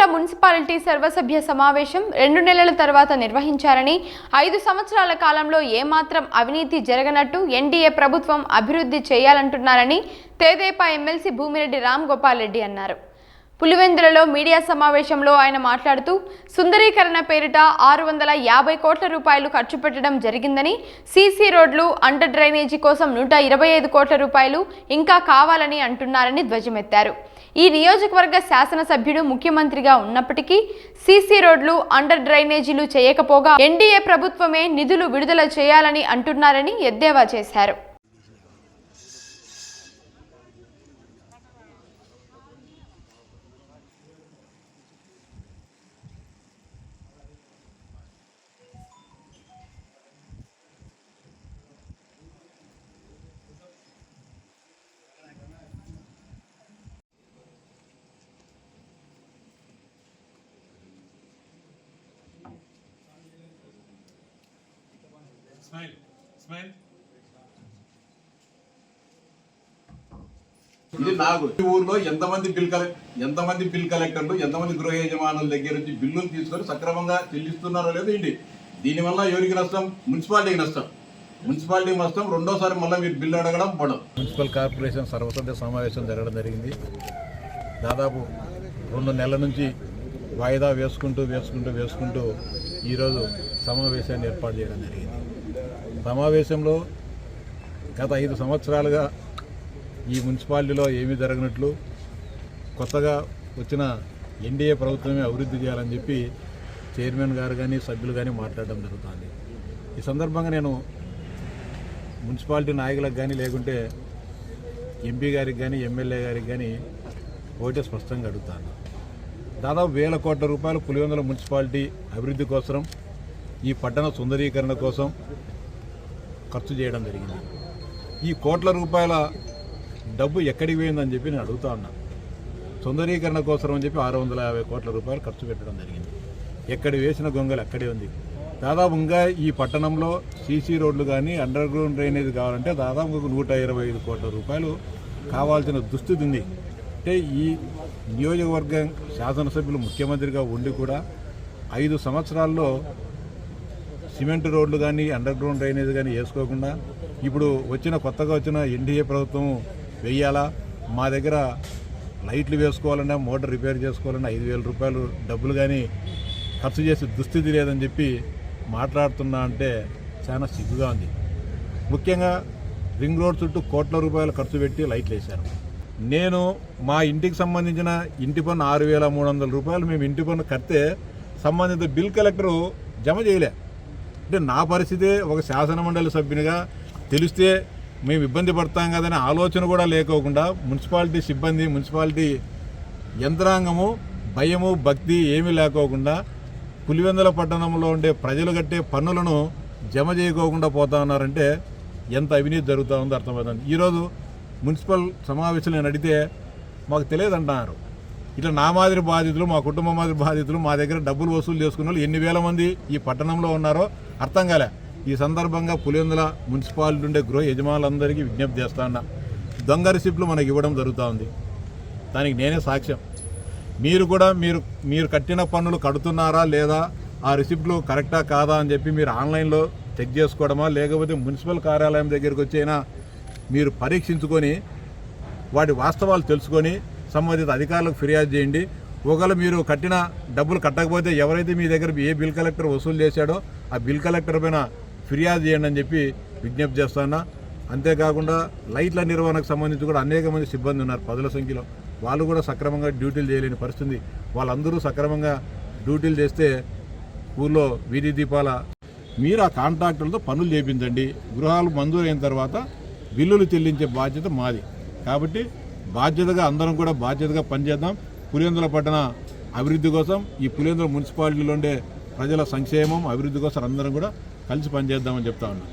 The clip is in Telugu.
పులివెందుల మున్సిపాలిటీ సర్వసభ్య సమావేశం రెండు నెలల తర్వాత నిర్వహించారని ఐదు సంవత్సరాల కాలంలో ఏమాత్రం అవినీతి జరగనట్టు ఎన్డీఏ ప్రభుత్వం అభివృద్ధి చేయాలంటున్నారని తేదేపా ఎమ్మెల్సీ భూమిరెడ్డి రామ్ గోపాల్ రెడ్డి అన్నారు. పులివెందులలో మీడియా సమావేశంలో ఆయన మాట్లాడుతూ సుందరీకరణ పేరిట ఆరు వందల యాభై కోట్ల రూపాయలు ఖర్చు పెట్టడం జరిగిందని సీసీ రోడ్లు అండర్ డ్రైనేజీ కోసం నూట ఇరవై ఐదు కోట్ల రూపాయలు ఇంకా కావాలని అంటున్నారని ధ్వజమెత్తారు. ఈ నియోజకవర్గ శాసనసభ్యుడు ముఖ్యమంత్రిగా ఉన్నప్పటికీ సీసీ రోడ్లు అండర్ డ్రైనేజీలు చేయకపోగా ఎన్డీఏ ప్రభుత్వమే నిధులు విడుదల చేయాలని అంటున్నారని ఎద్దేవా చేశారు. స్మైల్ స్మైల్ ఇది నాకు ఈ ఊర్లో ఎంతమంది బిల్ కలెక్ట్ ఎంతమంది బిల్ కలెక్టర్లు ఎంతమంది గృహ యజమానుల దగ్గర నుంచి బిల్లులు తీసుకొని సక్రమంగా చెల్లిస్తున్నారో లేదో ఏంటి? దీనివల్ల ఎవరికి నష్టం? మున్సిపాలిటీకి నష్టం. మున్సిపాలిటీకి నష్టం రెండోసారి మళ్ళీ మీరు బిల్లు అడగడం పడదు మున్సిపల్ కార్పొరేషన్ సర్వసభ్య సమావేశం జరగడం జరిగింది. దాదాపు రెండు నెలల నుంచి వాయిదా వేసుకుంటూ వేసుకుంటూ వేసుకుంటూ ఈరోజు సమావేశాన్ని ఏర్పాటు చేయడం జరిగింది. సమావేశంలో గత ఐదు సంవత్సరాలుగా ఈ మున్సిపాలిటీలో ఏమీ జరగనట్లు కొత్తగా వచ్చిన ఎన్డీఏ ప్రభుత్వమే అభివృద్ధి చేయాలని చెప్పి చైర్మన్ గారు కానీ సభ్యులు కానీ మాట్లాడడం జరుగుతుంది. ఈ సందర్భంగా నేను మున్సిపాలిటీ నాయకులకు కానీ లేకుంటే ఎంపీ గారికి కానీ ఎమ్మెల్యే గారికి కానీ ఒకటే స్పష్టంగా అడుగుతాను. దాదాపు వేల కోట్ల రూపాయలు పులివెందుల మున్సిపాలిటీ అభివృద్ధి కోసం ఈ పట్టణ సుందరీకరణ కోసం ఖర్చు చేయడం జరిగింది. ఈ కోట్ల రూపాయల డబ్బు ఎక్కడికి పోయిందని చెప్పి నేను అడుగుతా ఉన్నా. సుందరీకరణ కోసం అని చెప్పి ఆరు వందల యాభై కోట్ల రూపాయలు ఖర్చు పెట్టడం జరిగింది. ఎక్కడ వేసిన గొంగలు అక్కడే ఉంది. దాదాపు ఇంకా ఈ పట్టణంలో సీసీ రోడ్లు కానీ అండర్ గ్రౌండ్ డ్రైనేజ్ కావాలంటే దాదాపు ఒక నూట ఇరవై ఐదు కోట్ల రూపాయలు కావాల్సిన దుస్థితి ఉంది. అంటే ఈ నియోజకవర్గం శాసనసభ్యులు ముఖ్యమంత్రిగా ఉండి కూడా ఐదు సంవత్సరాల్లో సిమెంట్ రోడ్లు కానీ అండర్ గ్రౌండ్ డ్రైనేజ్ కానీ వేసుకోకుండా ఇప్పుడు వచ్చిన కొత్తగా వచ్చిన ఎన్డీఏ ప్రభుత్వం వెయ్యాలా మా దగ్గర లైట్లు వేసుకోవాలన్నా మోటార్ రిపేర్ చేసుకోవాలన్నా ఐదు వేల రూపాయలు డబ్బులు కానీ ఖర్చు చేసే దుస్థితి లేదని చెప్పి మాట్లాడుతున్నా అంటే చాలా సిగ్గుగా ఉంది. ముఖ్యంగా రింగ్ రోడ్ చుట్టూ కోట్ల రూపాయలు ఖర్చు పెట్టి లైట్లు వేశారు. నేను మా ఇంటికి సంబంధించిన ఇంటి పన్ను ఆరు వేల మూడు వందల రూపాయలు మేము ఇంటి పన్ను కడితే సంబంధిత బిల్ కలెక్టరు జమ చేయలే. అంటే నా పరిస్థితి ఒక శాసన మండలి సభ్యునిగా తెలిస్తే మేము ఇబ్బంది పడతాం కదనే ఆలోచన కూడా లేకోకుండా మున్సిపాలిటీ సిబ్బంది మున్సిపాలిటీ యంత్రాంగము భయము భక్తి ఏమీ లేకోకుండా పులివెందుల పట్టణంలో ఉండే ప్రజలు కట్టే పన్నులను జమ చేయకోకుండా పోతా ఉన్నారంటే ఎంత అవినీతి జరుగుతూ ఉందో అర్థమవుతుంది. ఈరోజు మున్సిపల్ సమావేశంలో నేను అడిగితే మాకు తెలియదు ఇట్లా నా మాదిరి బాధితులు మా కుటుంబం మాదిరి బాధితులు మా దగ్గర డబ్బులు వసూలు చేసుకున్న వాళ్ళు ఎన్ని వేల మంది ఈ పట్టణంలో ఉన్నారో అర్థం కాలే. ఈ సందర్భంగా పులివెందుల మున్సిపాలిటీ ఉండే గృహ యజమానులందరికీ విజ్ఞప్తి చేస్తా ఉన్నా. దొంగ రిసిప్ట్లు మనకి ఇవ్వడం జరుగుతూ ఉంది. దానికి నేనే సాక్ష్యం. మీరు కూడా మీరు మీరు కట్టిన పన్నులు కడుతున్నారా లేదా ఆ రిసిప్ట్లు కరెక్టా కాదా అని చెప్పి మీరు ఆన్లైన్లో చెక్ చేసుకోవడమా లేకపోతే మున్సిపల్ కార్యాలయం దగ్గరికి వచ్చైనా మీరు పరీక్షించుకొని వాటి వాస్తవాలు తెలుసుకొని సంబంధిత అధికారులకు ఫిర్యాదు చేయండి. ఒకవేళ మీరు కట్టిన డబ్బులు కట్టకపోతే ఎవరైతే మీ దగ్గర ఏ బిల్ కలెక్టర్ వసూలు చేశాడో ఆ బిల్ కలెక్టర్ పైన ఫిర్యాదు చేయండి అని చెప్పి విజ్ఞప్తి చేస్తానా అంతేకాకుండా లైట్ల నిర్వహణకు సంబంధించి కూడా అనేక మంది సిబ్బంది ఉన్నారు పదుల సంఖ్యలో. వాళ్ళు కూడా సక్రమంగా డ్యూటీలు చేయలేని పరిస్థితి. వాళ్ళందరూ సక్రమంగా డ్యూటీలు చేస్తే ఊళ్ళో వీధి దీపాల మీరు ఆ కాంట్రాక్టులతో పనులు చేపించండి. గృహాలు మంజూరైన తర్వాత బిల్లులు చెల్లించే బాధ్యత మాది. కాబట్టి బాధ్యతగా అందరం కూడా బాధ్యతగా పనిచేద్దాం. పులివెందుల పట్టణ అభివృద్ధి కోసం ఈ పులివెందుల మున్సిపాలిటీలో ఉండే ప్రజల సంక్షేమం అభివృద్ధి కోసం అందరం కూడా కలిసి పనిచేద్దామని చెప్తా ఉన్నాను